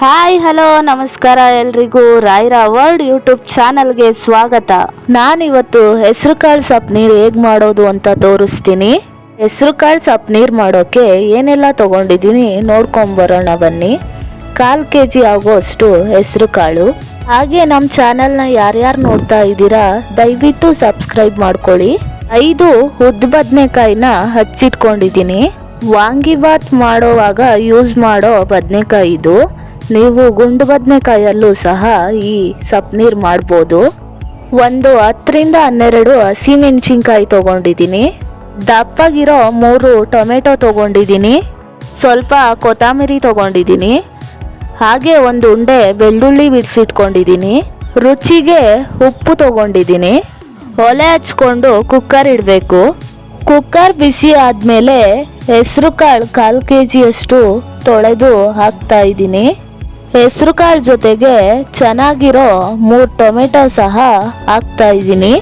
Hi, hello, ನಮಸ್ಕಾರ ಎಲ್ರಿಗೂ. ರಾಯ್ರ world YouTube ಚಾನಲ್ಗೆ ಸ್ವಾಗತ. ನಾನಿವತ್ತು ಹೆಸರು ಕಾಳು ಸೊಪ್ಪು ನೀರು ಹೇಗೆ ಮಾಡೋದು ಅಂತ ತೋರಿಸ್ತೀನಿ. ಹೆಸರು ಕಾಳು ಸೊಪ್ಪು ನೀರು ಮಾಡೋಕ್ಕೆ ಏನೆಲ್ಲ ತೊಗೊಂಡಿದ್ದೀನಿ ನೋಡ್ಕೊಂಬರೋಣ ಬನ್ನಿ. ಕಾಲು ಕೆ ಜಿ ಆಗೋಷ್ಟು ಹೆಸರು ಕಾಳು. ಹಾಗೆ ನಮ್ಮ ಚಾನಲ್ನ ಯಾರ್ಯಾರು ನೋಡ್ತಾ ಇದ್ದೀರಾ, ದಯವಿಟ್ಟು ಸಬ್ಸ್ಕ್ರೈಬ್ ಮಾಡ್ಕೊಳ್ಳಿ. ಐದು ಉದ್ದ ಬದನೆಕಾಯಿನ ಹಚ್ಚಿಟ್ಕೊಂಡಿದ್ದೀನಿ. ವಾಂಗಿಬಾತ್ ಮಾಡೋವಾಗ ಯೂಸ್ ಮಾಡೋ ಬದನೆಕಾಯಿ ಇದು. ನೀವು ಗುಂಡು ಬದನೆಕಾಯಲ್ಲೂ ಸಹ ಈ ಸಪ್ನೀರ್ ಮಾಡ್ಬೋದು. ಒಂದು ಹತ್ತರಿಂದ ಹನ್ನೆರಡು ಹಸಿಮೆಣಸಿನ್ಕಾಯಿ ತೊಗೊಂಡಿದ್ದೀನಿ. ದಪ್ಪಗಿರೋ ಮೂರು ಟೊಮೆಟೊ ತೊಗೊಂಡಿದ್ದೀನಿ. ಸ್ವಲ್ಪ ಕೊತ್ತಂಬರಿ ತೊಗೊಂಡಿದ್ದೀನಿ. ಹಾಗೆ ಒಂದು ಉಂಡೆ ಬೆಳ್ಳುಳ್ಳಿ ಬಿಡಿಸಿಟ್ಕೊಂಡಿದ್ದೀನಿ. ರುಚಿಗೆ ಉಪ್ಪು ತೊಗೊಂಡಿದ್ದೀನಿ. ಒಲೆ ಹಚ್ಕೊಂಡು ಕುಕ್ಕರ್ ಇಡಬೇಕು. ಕುಕ್ಕರ್ ಬಿಸಿ ಆದಮೇಲೆ ಹೆಸರು ಕಾಳು ಕಾಲು ಕೆ ಜಿಯಷ್ಟು ತೊಳೆದು ಹಾಕ್ತಾ ಇದ್ದೀನಿ. ಹೆಸರು ಕಾಳು ಜೊತೆಗೆ ಚೆನ್ನಾಗಿರೋ ಮೂರು ಟೊಮೆಟೊ ಸಹ ಹಾಕ್ತಾ ಇದ್ದೀನಿ.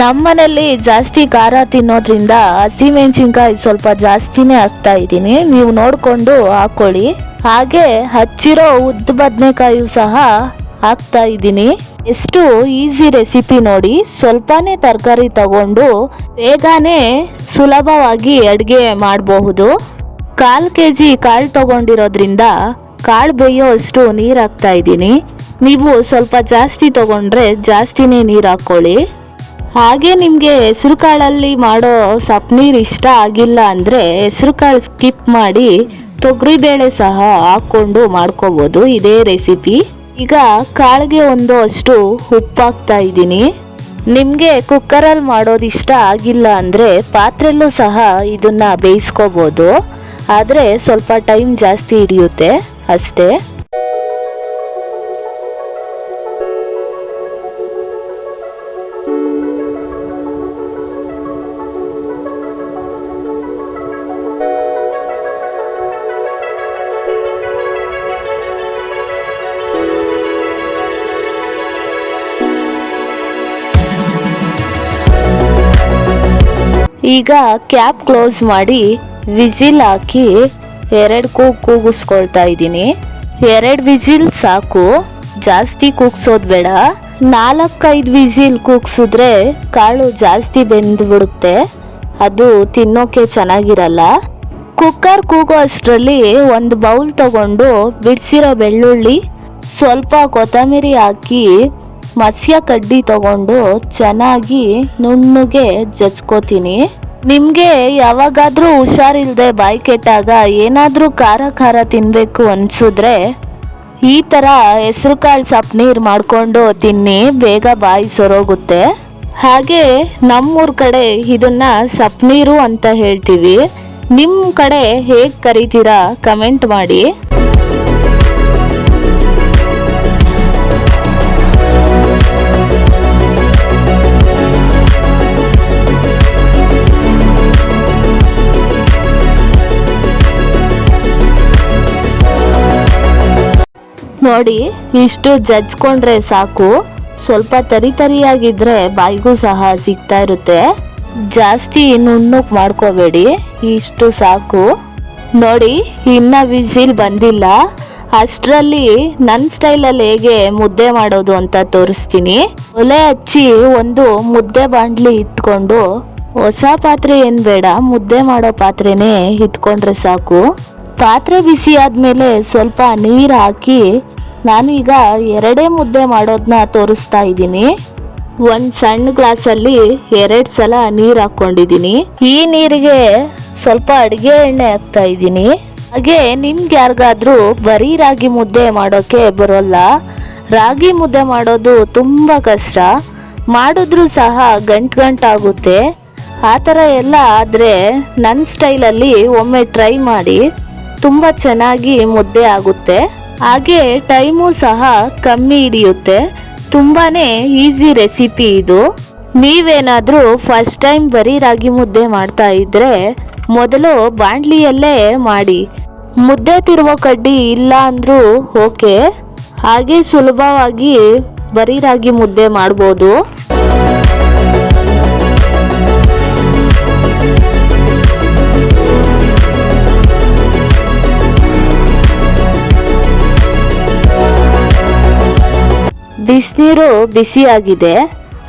ನಮ್ಮನೇಲಿ ಜಾಸ್ತಿ ಖಾರ ತಿನ್ನೋದ್ರಿಂದ ಹಸಿಮೆಣಸಿನ್ಕಾಯಿ ಸ್ವಲ್ಪ ಜಾಸ್ತಿನೇ ಹಾಕ್ತಾ ಇದ್ದೀನಿ. ನೀವು ನೋಡಿಕೊಂಡು ಹಾಕ್ಕೊಳ್ಳಿ ಹಾಗೆ ಹಚ್ಚಿರೋ ಉದ್ದ ಬದನೆಕಾಯು ಸಹ ಹಾಕ್ತಾ ಇದ್ದೀನಿ. ಎಷ್ಟು ಈಸಿ ರೆಸಿಪಿ ನೋಡಿ. ಸ್ವಲ್ಪನೇ ತರಕಾರಿ ತಗೊಂಡು ಬೇಗನೆ ಸುಲಭವಾಗಿ ಅಡುಗೆ ಮಾಡಬಹುದು. ಕಾಲು ಕೆ ಜಿ ಕಾಳು ತಗೊಂಡಿರೋದ್ರಿಂದ ಕಾಳು ಬೇಯೋ ಅಷ್ಟು ನೀರು ಹಾಕ್ತಾ ಇದ್ದೀನಿ. ನೀವು ಸ್ವಲ್ಪ ಜಾಸ್ತಿ ತಗೊಂಡ್ರೆ ಜಾಸ್ತಿನೇ ನೀರು ಹಾಕ್ಕೊಳ್ಳಿ ಹಾಗೆ ನಿಮಗೆ ಹೆಸರು ಕಾಳಲ್ಲಿ ಮಾಡೋ ಸಪ್ನೀರು ಇಷ್ಟ ಆಗಿಲ್ಲ ಅಂದರೆ ಹೆಸರು ಕಾಳು ಸ್ಕಿಪ್ ಮಾಡಿ ತೊಗರಿಬೇಳೆ ಸಹ ಹಾಕ್ಕೊಂಡು ಮಾಡ್ಕೋಬೋದು ಇದೇ ರೆಸಿಪಿ. ಈಗ ಕಾಳಿಗೆ ಒಂದು ಅಷ್ಟು ಉಪ್ಪು ಹಾಕ್ತಾ ಇದ್ದೀನಿ. ನಿಮಗೆ ಕುಕ್ಕರಲ್ಲಿ ಮಾಡೋದು ಇಷ್ಟ ಆಗಿಲ್ಲ ಅಂದರೆ ಪಾತ್ರೆಲ್ಲೂ ಸಹ ಇದನ್ನು ಬೇಯಿಸ್ಕೋಬೋದು. ಆದರೆ ಸ್ವಲ್ಪ ಟೈಮ್ ಜಾಸ್ತಿ ಹಿಡಿಯುತ್ತೆ. ಅಷ್ಟೇ. ಈಗ ಕ್ಯಾಪ್ ಕ್ಲೋಸ್ ಮಾಡಿ ವಿಜಿಲ್ ಹಾಕಿ ಎರಡು ಕೂಗು ಕೂಗಿಸ್ಕೊಳ್ತಾ ಇದ್ದೀನಿ. ಎರಡು ವಿಜಿಲ್ ಸಾಕು. ಜಾಸ್ತಿ ಕೂಗ್ಸೋದು ಬೇಡ. ನಾಲ್ಕೈದು ವಿಜಿಲ್ ಕೂಗ್ಸಿದ್ರೆ ಕಾಳು ಜಾಸ್ತಿ ಬೆಂದ್ಬಿಡುತ್ತೆ. ಅದು ತಿನ್ನೋಕೆ ಚೆನ್ನಾಗಿರಲ್ಲ. ಕುಕ್ಕರ್ ಕೂಗೋ ಅಷ್ಟರಲ್ಲಿ ಒಂದು ಬೌಲ್ ತಗೊಂಡು ಬಿಡಿಸಿರೋ ಬೆಳ್ಳುಳ್ಳಿ, ಸ್ವಲ್ಪ ಕೊತ್ತಂಬರಿ ಹಾಕಿ ಮಸ್ಯ ಕಡ್ಡಿ ತಗೊಂಡು ಚೆನ್ನಾಗಿ ನುಣ್ಣಗೆ ಜಜ್ಕೋತೀನಿ. ನಿಮಗೆ ಯಾವಾಗಾದರೂ ಹುಷಾರಿಲ್ಲದೆ ಬಾಯಿ ಕೆಟ್ಟಾಗ ಏನಾದರೂ ಖಾರ ಖಾರ ತಿನ್ನಬೇಕು ಅನಿಸಿದ್ರೆ ಈ ಥರ ಹೆಸರು ಕಾಳು ಸಪ್ನೀರು ನೀರು ಮಾಡಿಕೊಂಡು ತಿನ್ನಿ, ಬೇಗ ಬಾಯಿ ಸೊರೋಗುತ್ತೆ. ಹಾಗೆ ನಮ್ಮೂರ ಕಡೆ ಇದನ್ನ ಸಪ್ನೀರು ನೀರು ಅಂತ ಹೇಳ್ತೀವಿ. ನಿಮ್ಮ ಕಡೆ ಹೇಗೆ ಕರಿತೀರಾ? ಕಮೆಂಟ್ ಮಾಡಿ. ನೋಡಿ, ಇಷ್ಟು ಜಜ್ಕೊಂಡ್ರೆ ಸಾಕು. ಸ್ವಲ್ಪ ತರಿ ತರಿಯಾಗಿದ್ರೆ ಬಾಯಿಗೂ ಸಹ ಸಿಗ್ತಾ ಇರುತ್ತೆ. ಜಾಸ್ತಿ ನುಣ್ಣಗೆ ಮಾಡ್ಕೋಬೇಡಿ, ಇಷ್ಟು ಸಾಕು. ನೋಡಿ, ಇನ್ನ ವಿಸಿಲ್ ಬಂದಿಲ್ಲ. ಅಷ್ಟರಲ್ಲಿ ನನ್ನ ಸ್ಟೈಲಲ್ಲಿ ಹೇಗೆ ಮುದ್ದೆ ಮಾಡೋದು ಅಂತ ತೋರಿಸ್ತೀನಿ. ಒಲೆ ಹಚ್ಚಿ ಒಂದು ಮುದ್ದೆ ಬಾಂಡ್ಲಿ ಇಟ್ಕೊಂಡು, ಹೊಸ ಪಾತ್ರೆ ಏನು ಬೇಡ, ಮುದ್ದೆ ಮಾಡೋ ಪಾತ್ರೆನೇ ಇಟ್ಕೊಂಡ್ರೆ ಸಾಕು. ಪಾತ್ರೆ ಬಿಸಿ ಆದಮೇಲೆ ಸ್ವಲ್ಪ ನೀರು ಹಾಕಿ ನಾನೀಗ ಎರಡೇ ಮುದ್ದೆ ಮಾಡೋದನ್ನ ತೋರಿಸ್ತಾ ಇದ್ದೀನಿ. ಒಂದು ಸಣ್ಣ ಗ್ಲಾಸಲ್ಲಿ ಎರಡು ಸಲ ನೀರು ಹಾಕ್ಕೊಂಡಿದ್ದೀನಿ. ಈ ನೀರಿಗೆ ಸ್ವಲ್ಪ ಅಡುಗೆ ಎಣ್ಣೆ ಹಾಕ್ತಾ ಇದ್ದೀನಿ. ಹಾಗೆ ನಿಮ್ಗೆ ಯಾರಿಗಾದರೂ ಬರೀ ರಾಗಿ ಮುದ್ದೆ ಮಾಡೋಕ್ಕೆ ಬರೋಲ್ಲ. ರಾಗಿ ಮುದ್ದೆ ಮಾಡೋದು ತುಂಬ ಕಷ್ಟ. ಮಾಡಿದ್ರೂ ಸಹ ಗಂಟು ಗಂಟಾಗುತ್ತೆ ಆ ಥರ ಎಲ್ಲ ಆದರೆ ನನ್ನ ಸ್ಟೈಲಲ್ಲಿ ಒಮ್ಮೆ ಟ್ರೈ ಮಾಡಿ. ತುಂಬ ಚೆನ್ನಾಗಿ ಮುದ್ದೆ ಆಗುತ್ತೆ. ಹಾಗೆ ಟೈಮು ಸಹ ಕಮ್ಮಿ ಹಿಡಿಯುತ್ತೆ. ತುಂಬಾ ಈಸಿ ರೆಸಿಪಿ ಇದು. ನೀವೇನಾದರೂ ಫಸ್ಟ್ ಟೈಮ್ ಬರೀ ರಾಗಿ ಮುದ್ದೆ ಮಾಡ್ತಾ ಇದ್ರೆ ಮೊದಲು ಬಾಂಡ್ಲಿಯಲ್ಲೇ ಮಾಡಿ. ಮುದ್ದೆ ತಿರುವ ಕಡ್ಡಿ ಇಲ್ಲ ಅಂದರೂ ಓಕೆ. ಹಾಗೆ ಸುಲಭವಾಗಿ ಬರೀ ರಾಗಿ ಮುದ್ದೆ ಮಾಡ್ಬೋದು. ಬಿಸಿನೀರು ಬಿಸಿಯಾಗಿದೆ.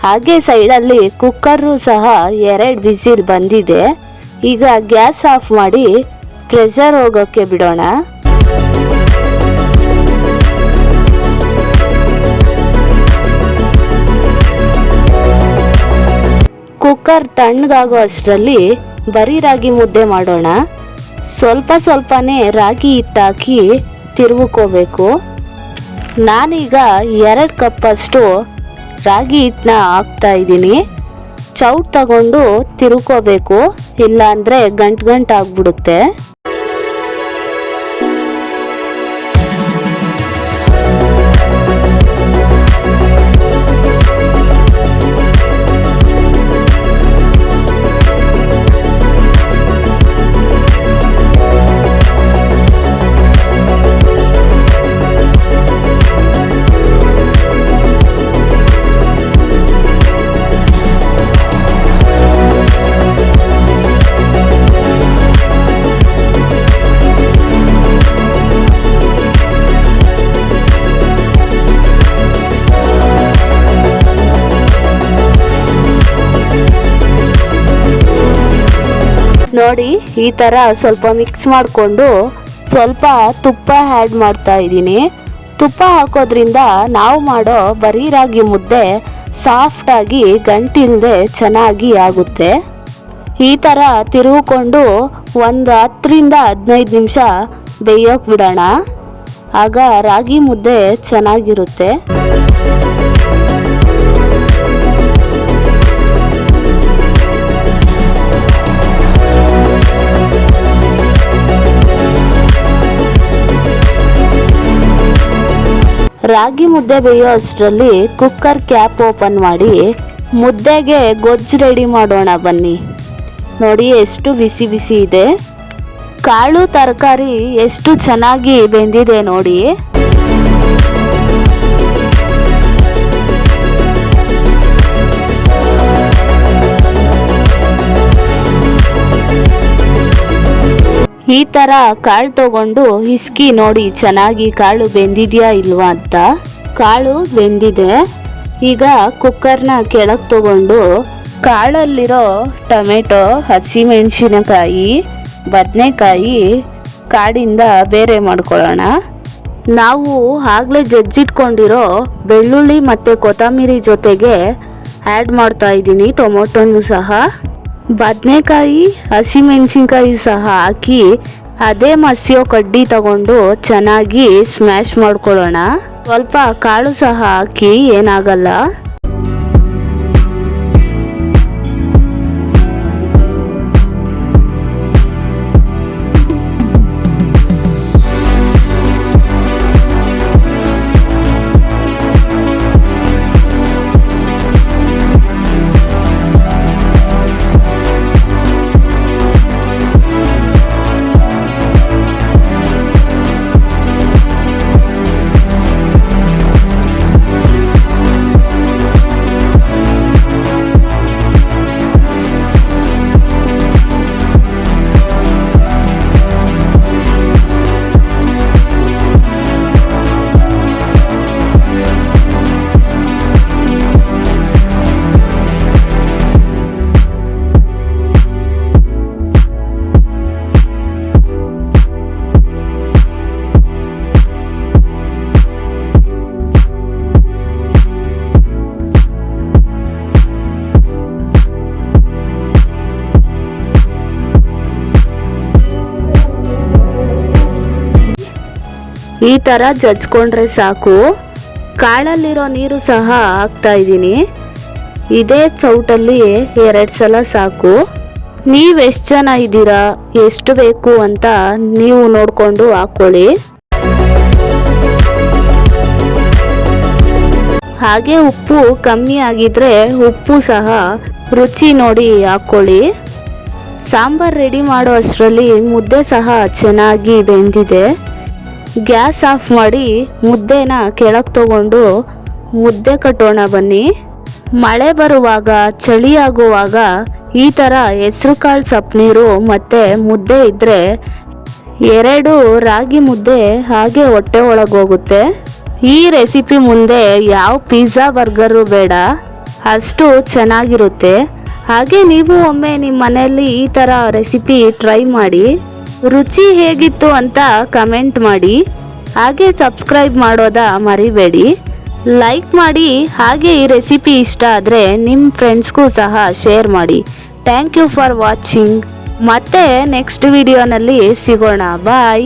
ಹಾಗೆ ಸೈಡಲ್ಲಿ ಕುಕ್ಕರು ಸಹ ಎರಡು ಬಿಸಿಲು ಬಂದಿದೆ. ಈಗ ಗ್ಯಾಸ್ ಆಫ್ ಮಾಡಿ ಪ್ರೆಷರ್ ಹೋಗೋಕ್ಕೆ ಬಿಡೋಣ. ಕುಕ್ಕರ್ ತಣ್ಣಗಾಗೋ ಅಷ್ಟರಲ್ಲಿ ಬರೀ ರಾಗಿ ಮುದ್ದೆ ಮಾಡೋಣ. ಸ್ವಲ್ಪ ಸ್ವಲ್ಪನೇ ರಾಗಿ ಹಿಟ್ಟಾಕಿ ತಿರುವುಕೋಬೇಕು. ನಾನೀಗ ಎರಡು ಕಪ್ಪಷ್ಟು ರಾಗಿ ಹಿಟ್ಟನ್ನ ಹಾಕ್ತಾ ಇದ್ದೀನಿ. ಚೌಟ್ ತಗೊಂಡು ತಿರುಕೋಬೇಕು ಇಲ್ಲಾಂದರೆ ಗಂಟು ಗಂಟು ನೋಡಿ ಈ ಥರ ಸ್ವಲ್ಪ ಮಿಕ್ಸ್ ಮಾಡಿಕೊಂಡು ಸ್ವಲ್ಪ ತುಪ್ಪ ಆ್ಯಡ್ ಮಾಡ್ತಾ ಇದ್ದೀನಿ. ತುಪ್ಪ ಹಾಕೋದ್ರಿಂದ ನಾವು ಮಾಡೋ ಬರೀ ರಾಗಿ ಮುದ್ದೆ ಸಾಫ್ಟಾಗಿ ಗಂಟಿಲ್ಲದೆ ಚೆನ್ನಾಗಿ ಆಗುತ್ತೆ. ಈ ಥರ ತಿರುಗಿಕೊಂಡು ಒಂದು ಹತ್ತರಿಂದ ಹದಿನೈದು ನಿಮಿಷ ಬೇಯೋಕೆ ಬಿಡೋಣ. ಆಗ ರಾಗಿ ಮುದ್ದೆ ಚೆನ್ನಾಗಿರುತ್ತೆ. ರಾಗಿ ಮುದ್ದೆ ಬೇಯೋ ಅಷ್ಟರಲ್ಲಿ ಕುಕ್ಕರ್ ಕ್ಯಾಪ್ ಓಪನ್ ಮಾಡಿ ಮುದ್ದೆಗೆ ಗೊಜ್ಜು ರೆಡಿ ಮಾಡೋಣ ಬನ್ನಿ. ನೋಡಿ ಎಷ್ಟು ಬಿಸಿ ಬಿಸಿ ಇದೆ. ಕಾಳು ತರಕಾರಿ ಎಷ್ಟು ಚೆನ್ನಾಗಿ ಬೆಂದಿದೆ ನೋಡಿ. ಈ ಥರ ಕಾಳು ತಗೊಂಡು ಹಿಸ್ಕಿ ನೋಡಿ ಚೆನ್ನಾಗಿ ಕಾಳು ಬೆಂದಿದೆಯಾ ಇಲ್ವಾ ಅಂತ. ಕಾಳು ಬೆಂದಿದೆ. ಈಗ ಕುಕ್ಕರ್ನ ಕೆಳಗೆ ತಗೊಂಡು ಕಾಳಲ್ಲಿರೋ ಟೊಮೆಟೊ, ಹಸಿಮೆಣಸಿನಕಾಯಿ, ಬದನೆಕಾಯಿ ಕಾಡಿಂದ ಬೇರೆ ಮಾಡ್ಕೊಳ್ಳೋಣ. ನಾವು ಆಗಲೇ ಜಜ್ಜಿಟ್ಕೊಂಡಿರೋ ಬೆಳ್ಳುಳ್ಳಿ ಮತ್ತು ಕೊತ್ತಂಬರಿ ಜೊತೆಗೆ ಆ್ಯಡ್ ಮಾಡ್ತಾ ಇದ್ದೀನಿ ಟೊಮೊಟೊನೂ ಸಹ. ಬದನೆಕಾಯಿ, ಹಸಿಮೆಣಸಿನ್ಕಾಯಿ ಸಹ ಹಾಕಿ ಅದೇ ಮಸಿಯೋ ಕಡ್ಡಿ ತಗೊಂಡು ಚೆನ್ನಾಗಿ ಸ್ಮ್ಯಾಶ್ ಮಾಡ್ಕೊಳ್ಳೋಣ. ಸ್ವಲ್ಪ ಕಾಳು ಸಹ ಹಾಕಿ ಏನಾಗಲ್ಲ. ಈ ಥರ ಜಜ್ಕೊಂಡ್ರೆ ಸಾಕು. ಕಾಳಲ್ಲಿರೋ ನೀರು ಸಹ ಹಾಕ್ತಾ ಇದ್ದೀನಿ. ಇದೇ ಚೌಟಲ್ಲಿ ಎರಡು ಸಲ ಸಾಕು. ನೀವು ಎಷ್ಟು ಜನ ಇದ್ದೀರಾ? ಎಷ್ಟು ಬೇಕು ಅಂತ ನೀವು ನೋಡಿಕೊಂಡು ಹಾಕ್ಕೊಳ್ಳಿ. ಹಾಗೆ ಉಪ್ಪು ಕಮ್ಮಿ ಆಗಿದ್ರೆ ಉಪ್ಪು ಸಹ ರುಚಿ ನೋಡಿ ಹಾಕ್ಕೊಳ್ಳಿ. ಸಾಂಬಾರ್ ರೆಡಿ ಮಾಡೋ ಅಷ್ಟರಲ್ಲಿ ಮುದ್ದೆ ಸಹ ಚೆನ್ನಾಗಿ ಬೆಂದಿದೆ. ಗ್ಯಾಸ್ ಆಫ್ ಮಾಡಿ ಮುದ್ದೆನ ಕೆಳಗೆ ತಗೊಂಡು ಮುದ್ದೆ ಕಟ್ಟೋಣ ಬನ್ನಿ. ಮಳೆ ಬರುವಾಗ ಚಳಿ ಆಗುವಾಗ ಈ ಥರ ಹೆಸರು ಕಾಳು ಸಪ್ನೀರು ಮತ್ತು ಮುದ್ದೆ ಇದ್ದರೆ ಎರಡು ರಾಗಿ ಮುದ್ದೆ ಹಾಗೆ ಹೊಟ್ಟೆ ಒಳಗೆ ಹೋಗುತ್ತೆ. ಈ ರೆಸಿಪಿ ಮುಂದೆ ಯಾವ ಪಿಜ್ಜಾ, ಬರ್ಗರು ಬೇಡ. ಅಷ್ಟು ಚೆನ್ನಾಗಿರುತ್ತೆ. ಹಾಗೆ ನೀವು ಒಮ್ಮೆ ನಿಮ್ಮ ಮನೆಯಲ್ಲಿ ಈ ಥರ ರೆಸಿಪಿ ಟ್ರೈ ಮಾಡಿ. ರುಚಿ ಹೇಗಿತ್ತು ಅಂತ ಕಮೆಂಟ್ ಮಾಡಿ. ಹಾಗೆ ಸಬ್ಸ್ಕ್ರೈಬ್ ಮಾಡೋದ ಮರಿಬೇಡಿ. ಲೈಕ್ ಮಾಡಿ, ಹಾಗೆ ಈ ರೆಸಿಪಿ ಇಷ್ಟ ಆದರೆ ನಿಮ್ಮ ಫ್ರೆಂಡ್ಸ್ಗೂ ಸಹ ಶೇರ್ ಮಾಡಿ. Thank you for watching. ಮತ್ತೆ ನೆಕ್ಸ್ಟ್ ವಿಡಿಯೋನಲ್ಲಿ ಸಿಗೋಣ. ಬಾಯ್.